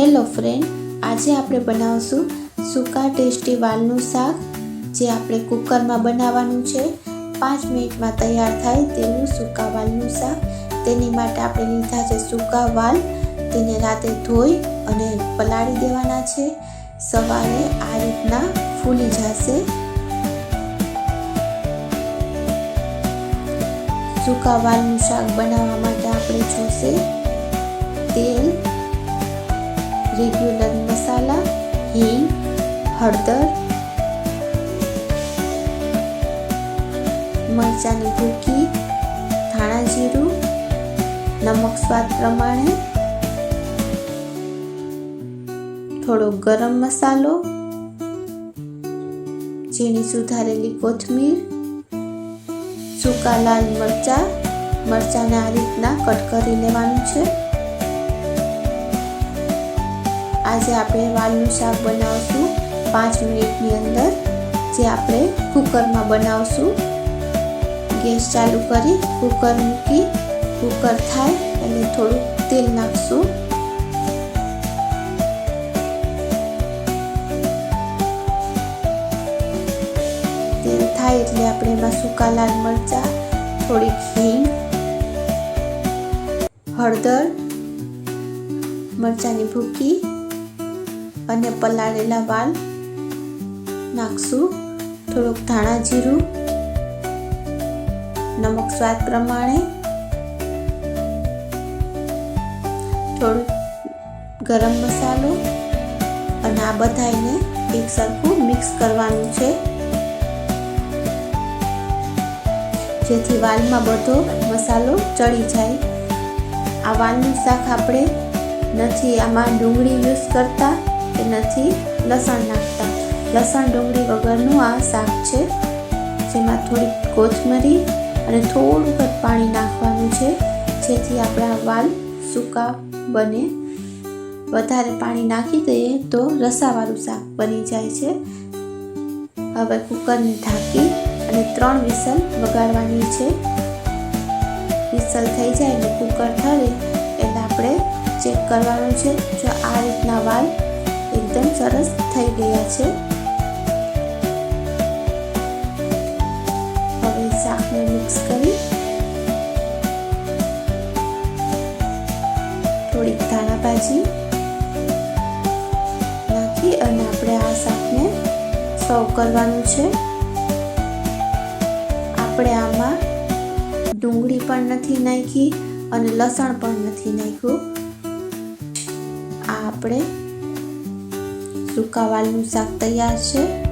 Hello friend, આજે આપણે બનાવશું સૂકા ટેસ્ટી વાલનું શાક, જે આપણે કુકરમાં બનાવવાનું છે. પાંચ મિનિટમાં તૈયાર થાય તેવું સૂકા વાલનું શાક. તેની માટે આપણે લીધા છે સૂકા વાલ. તેને રાતે ધોઈ અને પલાળી દેવાના છે. સવારે આ રીતના ફૂલી જશે. સૂકા વાલનું શાક બનાવવા માટે આપણે જોશે તેલ રેગ્યુલર મસાલા, હિંગ, હળદર, મરચાંની ભૂકી, ધાણા જીરું, નમક સ્વાદ પ્રમાણે, થોડો ગરમ મસાલો, ઝીણી સુધારેલી કોથમીર, સૂકા લાલ મરચાં, મરચાંને આ રીતના કટ કરી લેવાનું છે. આજે આપણે વાલનું શાક બનાવશું. પાંચ મિનિટની અંદર જે આપણે કુકરમાં બનાવશું. ગેસ ચાલુ કરી કુકર મૂકી કુકર થાય અને થોડું તેલ નાખશું. તેલ થાય એટલે આપણે એમાં સૂકા લાલ મરચાં, થોડીક હિંગ, હળદર, મરચાંની ભૂકી અને પલાળેલા વાલ નાખશું. થોડુંક ધાણા જીરું, નમક સ્વાદ પ્રમાણે થોડુંક ગરમ મસાલો અને આ બધાને એક સરખું મિક્સ કરવાનું છે. જેથી વાલમાં બધો મસાલો ચડી જાય. આ વાલનું શાક આપણે નથી, આમાં ડુંગળી યુઝ કરતા. કે નથી લસણ નાખતા. લસણ, ડુંગળી વગરનું આ શાક છે, જેમાં થોડી કોથમરી અને થોડુંક જ પાણી નાખવાનું છે, જેથી આપણા વાલ સૂકા બને. વધારે પાણી નાખી દઈએ તો રસાવાળું શાક બની જાય છે. હવે કુકરને ઢાંકી અને ત્રણ વિસલ વગાડવાની છે. વિસલ થઈ જાય એટલે કુકર ઠરે એટલે આપણે ચેક કરવાનું છે જો આ રીતના વાલ સરસ થઈ ગયા છે. હવે શાકને મિક્સ કરી થોડીક ધાણા ભાજી નાખી અને આપણે આ શાકને સર્વ કરવાનું છે. આપણે આમાં ડુંગળી પણ નથી નાખી અને લસણ પણ નથી નાખ્યું. આ આપણે સૂકા વાલનું શાક તૈયાર છે.